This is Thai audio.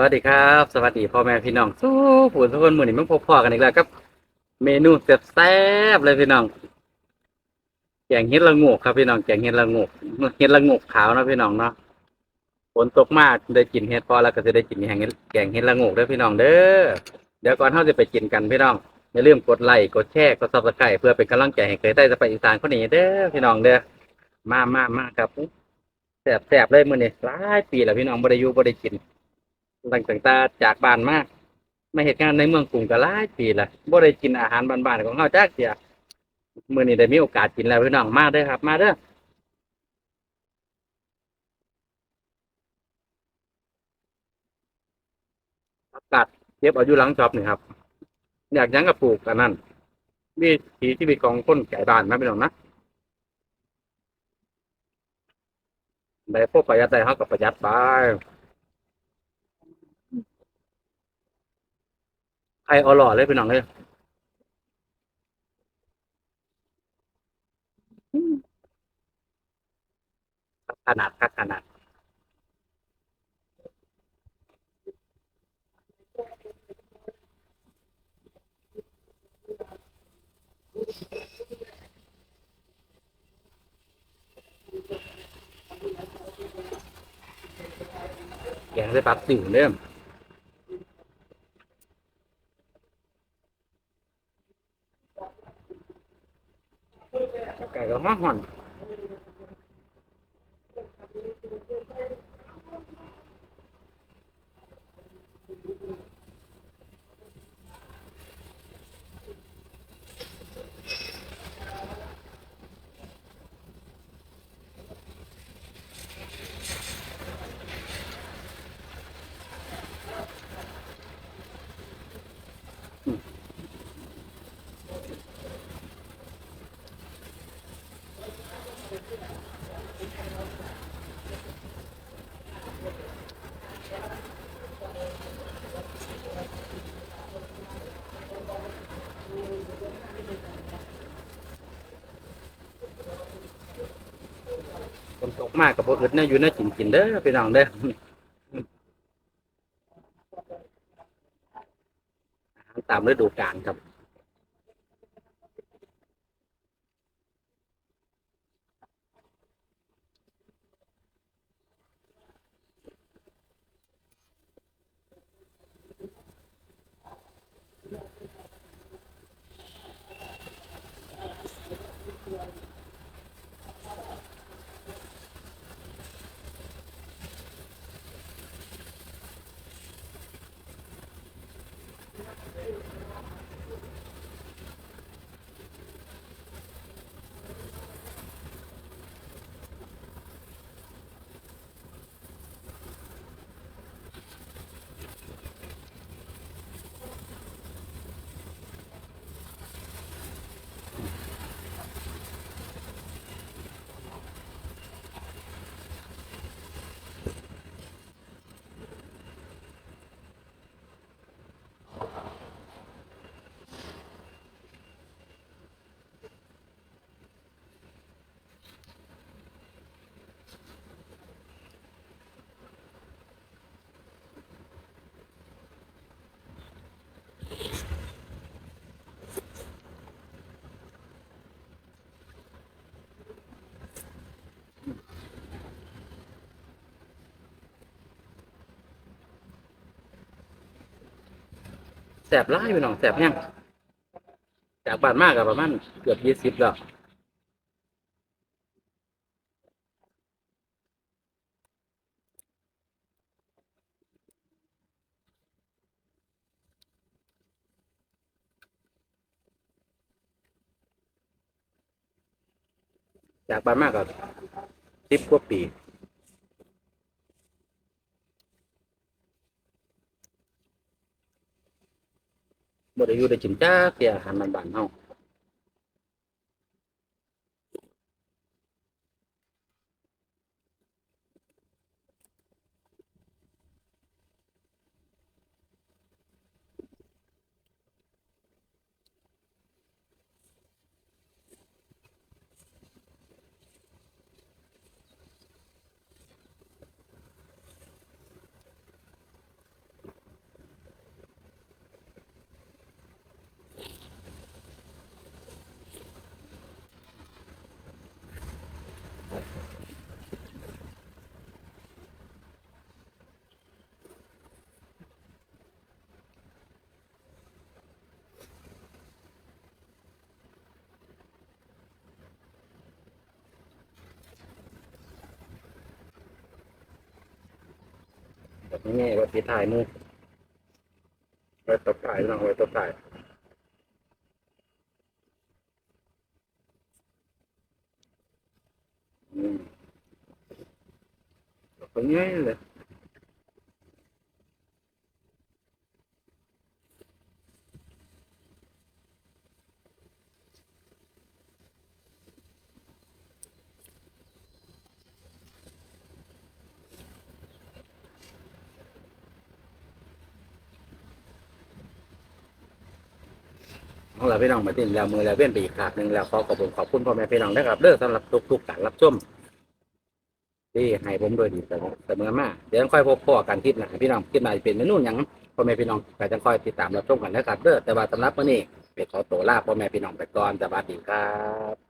สวัสดีครับ สวัสดีพ่อแม่พี่น้องสู้ผู้ทุกคนมือนี้มาพบพ่อกันอีกแล้วกับ เมนูแซ่บๆเลยพี่น้องแกงเห็ดละงกครับพี่น้องแกงเห็ดละงกเห็ดละงกขาวนะพี่น้องเนาะฝนตกมากได้กินเห็ดพอแล้วก็จะได้กินแกงเห็ดแกงเห็ดละงกด้อพี่น้องเด้อเดี๋ยวก่อนเฮาจะไปกินกันพี่น้องอย่าลืมกดไลค์กดแชร์กด Subscribe เพื่อเป็นกำลังใจให้เคยได้จะไปอีสานคนนี้เด้อพี่น้องเด้อมามามาครับแซ่บๆเลยมือนี้หลายปีแล้วพี่น้องบ่ได้อยู่บ่ได้กิน ตั้งแต่จากบ้านมากมาเหตุงานในเมืองกรุงก็หลายปีละบ่ได้กินอาหารบ้านๆของเฮาจักเที่ยมื้อนี้ได้มีโอกาสกินแล้วพี่น้องมาเด้อครับ มาเด้ออากาศเก็บอายู่หลังช็อปนี่ครับ อยากยังก็ปลูกกันนั่นวิถีชีวิตของคนไก่บ้านนะพี่น้องนะได้พวกประหยัดได้เฮาก็ประหยัดไป ใครเอาหล่อเลยพี่น้องเลยขนาดครับขนาดแกงใส่ปลาสิวเนี่ยไก่ก็ห้อนห่อน ฝนตกมากกับบอึดเนี่ยอยู่น่ากินกินเด้อพี่น้องเด้อตามฤดูกาลครับ แสบไล่พี่น้องแสบแห้งจากบ้านมากกับประมาณเกือบยี่สิบแล้วจากบ้านมากกับสิบกว่าปี บ่ได้อยู่ได้กินจ้าเสียอาหารบ้านๆเฮา แบบนี้ไว้ปิดถ่ายมือไว้ตบท้ายพี่น้องไว้ตบท้ายอืมตรงนี้เลย ของเราพี่น้องมาตินแล้วมือแล้วเว้นไปอีกขาดหนึ่งแล้วขอขอบคุณขอบคุณพ่อแม่พี่น้องนะครับเด้อสำหรับทุกทุกการรับชมที่ให้ผมโดยดีเสมอมอมาเดี๋ยวค่อยพบพ่อกันคลิปหน้าพี่น้องคลิปหน้าจะเป็นเมนูอย่างพ่อแม่พี่น้องก็จะค่อยติดตามรับชมกันนะครับเด้อแต่ว่าสำหรับวันนี้ไปขอตัวลาพ่อแม่พี่น้องไปก่อนสวัสดีครับ